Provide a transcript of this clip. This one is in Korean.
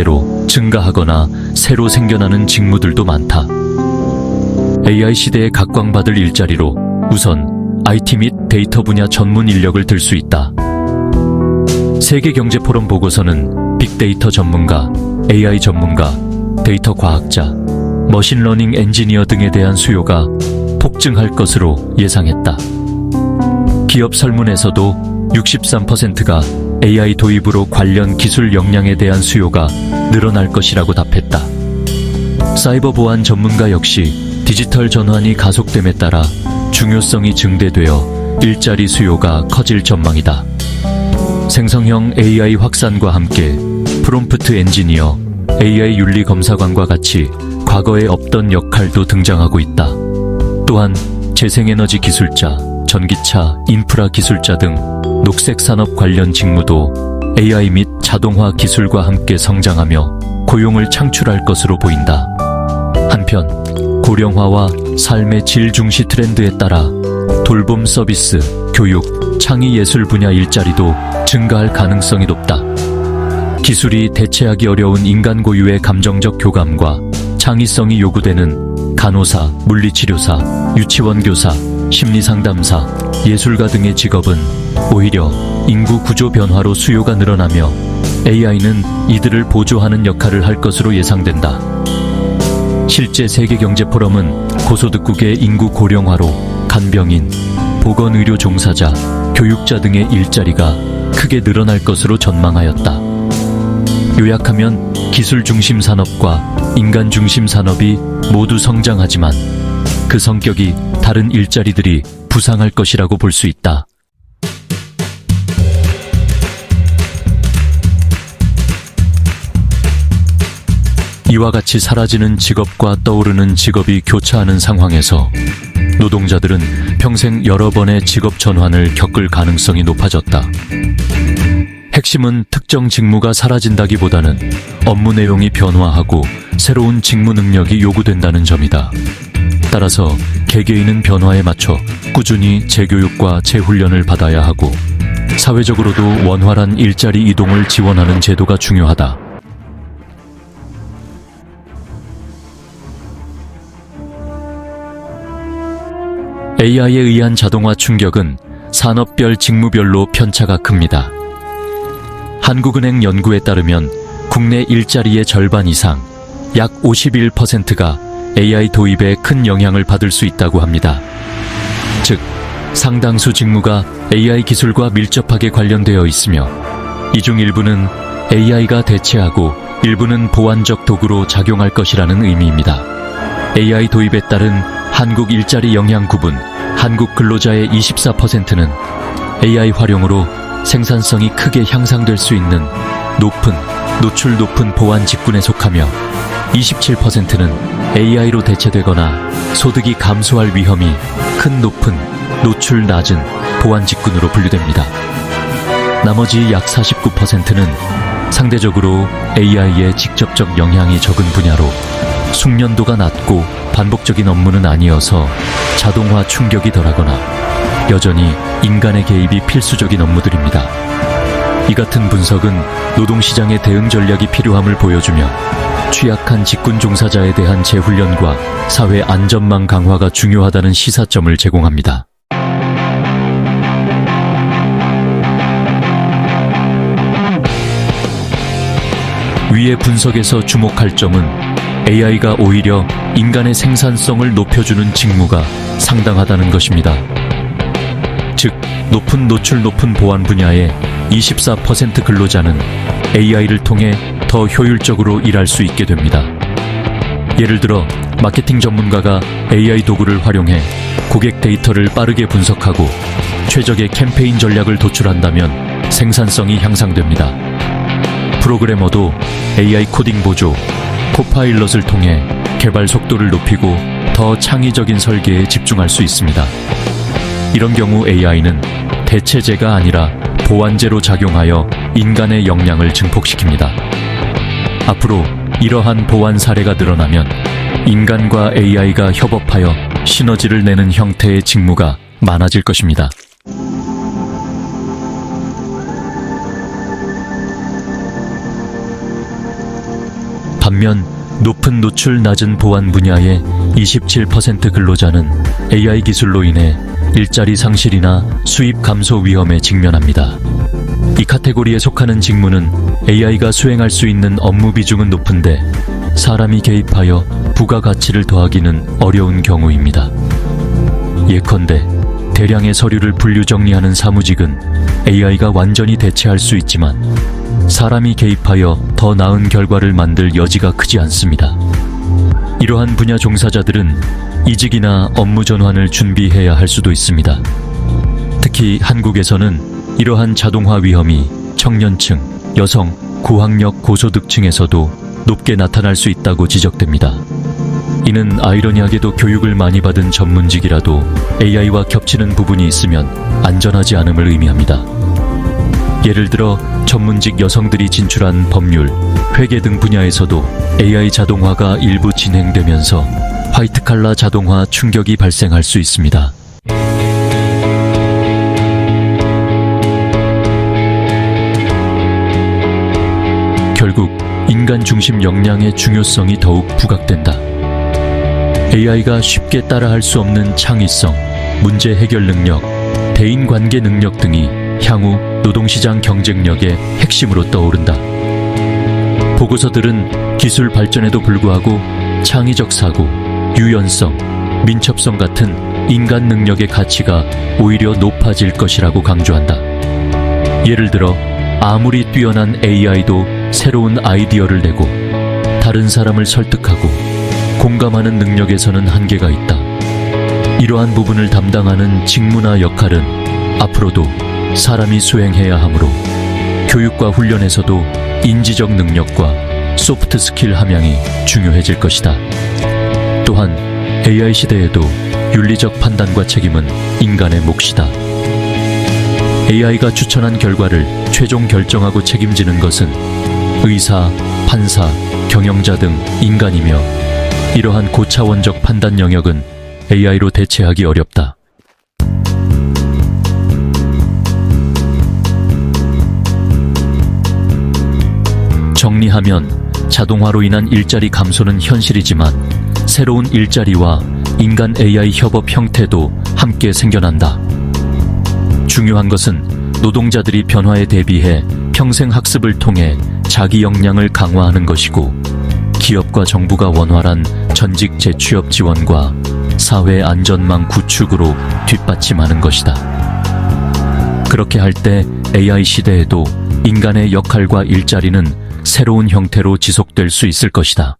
때때로 증가하거나 새로 생겨나는 직무들도 많다. AI 시대에 각광받을 일자리로 우선 IT 및 데이터 분야 전문 인력을 들 수 있다. 세계경제포럼 보고서는 빅데이터 전문가, AI 전문가, 데이터 과학자, 머신러닝 엔지니어 등에 대한 수요가 폭증할 것으로 예상했다. 기업 설문에서도 63%가 AI 도입으로 관련 기술 역량에 대한 수요가 늘어날 것이라고 답했다. 사이버 보안 전문가 역시 디지털 전환이 가속됨에 따라 중요성이 증대되어 일자리 수요가 커질 전망이다. 생성형 AI 확산과 함께 프롬프트 엔지니어, AI 윤리 검사관과 같이 과거에 없던 역할도 등장하고 있다. 또한 재생에너지 기술자, 전기차, 인프라 기술자 등 녹색 산업 관련 직무도 AI 및 자동화 기술과 함께 성장하며 고용을 창출할 것으로 보인다. 한편 고령화와 삶의 질 중시 트렌드에 따라 돌봄 서비스, 교육, 창의 예술 분야 일자리도 증가할 가능성이 높다. 기술이 대체하기 어려운 인간 고유의 감정적 교감과 창의성이 요구되는 간호사, 물리치료사, 유치원 교사, 심리상담사, 예술가 등의 직업은 오히려 인구 구조 변화로 수요가 늘어나며 AI는 이들을 보조하는 역할을 할 것으로 예상된다. 실제 세계경제포럼은 고소득국의 인구 고령화로 간병인, 보건의료 종사자, 교육자 등의 일자리가 크게 늘어날 것으로 전망하였다. 요약하면 기술 중심 산업과 인간 중심 산업이 모두 성장하지만 그 성격이 다른 일자리들이 부상할 것이라고 볼 수 있다. 이와 같이 사라지는 직업과 떠오르는 직업이 교차하는 상황에서 노동자들은 평생 여러 번의 직업 전환을 겪을 가능성이 높아졌다. 핵심은 특정 직무가 사라진다기보다는 업무 내용이 변화하고 새로운 직무 능력이 요구된다는 점이다. 따라서 개개인은 변화에 맞춰 꾸준히 재교육과 재훈련을 받아야 하고 사회적으로도 원활한 일자리 이동을 지원하는 제도가 중요하다. AI에 의한 자동화 충격은 산업별 직무별로 편차가 큽니다. 한국은행 연구에 따르면 국내 일자리의 절반 이상, 약 51%가 AI 도입에 큰 영향을 받을 수 있다고 합니다. 즉, 상당수 직무가 AI 기술과 밀접하게 관련되어 있으며, 이 중 일부는 AI가 대체하고 일부는 보완적 도구로 작용할 것이라는 의미입니다. AI 도입에 따른 한국 일자리 영향 구분, 한국 근로자의 24%는 AI 활용으로 생산성이 크게 향상될 수 있는 높은, 노출 높은 보안 직군에 속하며 27%는 AI로 대체되거나 소득이 감소할 위험이 큰 높은, 노출 낮은 보안 직군으로 분류됩니다. 나머지 약 49%는 상대적으로 AI의 직접적 영향이 적은 분야로 숙련도가 낮고 반복적인 업무는 아니어서 자동화 충격이 덜하거나 여전히 인간의 개입이 필수적인 업무들입니다. 이 같은 분석은 노동시장의 대응 전략이 필요함을 보여주며 취약한 직군 종사자에 대한 재훈련과 사회 안전망 강화가 중요하다는 시사점을 제공합니다. 위의 분석에서 주목할 점은 AI가 오히려 인간의 생산성을 높여주는 직무가 상당하다는 것입니다. 즉, 높은 노출 높은 보안 분야의 24% 근로자는 AI를 통해 더 효율적으로 일할 수 있게 됩니다. 예를 들어, 마케팅 전문가가 AI 도구를 활용해 고객 데이터를 빠르게 분석하고 최적의 캠페인 전략을 도출한다면 생산성이 향상됩니다. 프로그래머도 AI 코딩 보조, 코파일럿을 통해 개발 속도를 높이고 더 창의적인 설계에 집중할 수 있습니다. 이런 경우 AI는 대체제가 아니라 보완제로 작용하여 인간의 역량을 증폭시킵니다. 앞으로 이러한 보완 사례가 늘어나면 인간과 AI가 협업하여 시너지를 내는 형태의 직무가 많아질 것입니다. 반면 높은 노출 낮은 보안 분야의 27% 근로자는 AI 기술로 인해 일자리 상실이나 수입 감소 위험에 직면합니다. 이 카테고리에 속하는 직무는 AI가 수행할 수 있는 업무 비중은 높은데 사람이 개입하여 부가가치를 더하기는 어려운 경우입니다. 예컨대 대량의 서류를 분류 정리하는 사무직은 AI가 완전히 대체할 수 있지만 사람이 개입하여 더 나은 결과를 만들 여지가 크지 않습니다. 이러한 분야 종사자들은 이직이나 업무 전환을 준비해야 할 수도 있습니다. 특히 한국에서는 이러한 자동화 위험이 청년층, 여성, 고학력, 고소득층에서도 높게 나타날 수 있다고 지적됩니다. 이는 아이러니하게도 교육을 많이 받은 전문직이라도 AI와 겹치는 부분이 있으면 안전하지 않음을 의미합니다. 예를 들어 전문직 여성들이 진출한 법률, 회계 등 분야에서도 AI 자동화가 일부 진행되면서 화이트 칼라 자동화 충격이 발생할 수 있습니다. 결국 인간 중심 역량의 중요성이 더욱 부각된다. AI가 쉽게 따라할 수 없는 창의성, 문제 해결 능력, 대인 관계 능력 등이 향후 노동시장 경쟁력의 핵심으로 떠오른다. 보고서들은 기술 발전에도 불구하고 창의적 사고, 유연성, 민첩성 같은 인간 능력의 가치가 오히려 높아질 것이라고 강조한다. 예를 들어 아무리 뛰어난 AI도 새로운 아이디어를 내고 다른 사람을 설득하고 공감하는 능력에서는 한계가 있다. 이러한 부분을 담당하는 직무나 역할은 앞으로도 사람이 수행해야 하므로 교육과 훈련에서도 인지적 능력과 소프트 스킬 함양이 중요해질 것이다. 또한 AI 시대에도 윤리적 판단과 책임은 인간의 몫이다. AI가 추천한 결과를 최종 결정하고 책임지는 것은 의사, 판사, 경영자 등 인간이며 이러한 고차원적 판단 영역은 AI로 대체하기 어렵다. 정리하면 자동화로 인한 일자리 감소는 현실이지만 새로운 일자리와 인간 AI 협업 형태도 함께 생겨난다. 중요한 것은 노동자들이 변화에 대비해 평생 학습을 통해 자기 역량을 강화하는 것이고 기업과 정부가 원활한 전직 재취업 지원과 사회 안전망 구축으로 뒷받침하는 것이다. 그렇게 할 때 AI 시대에도 인간의 역할과 일자리는 새로운 형태로 지속될 수 있을 것이다.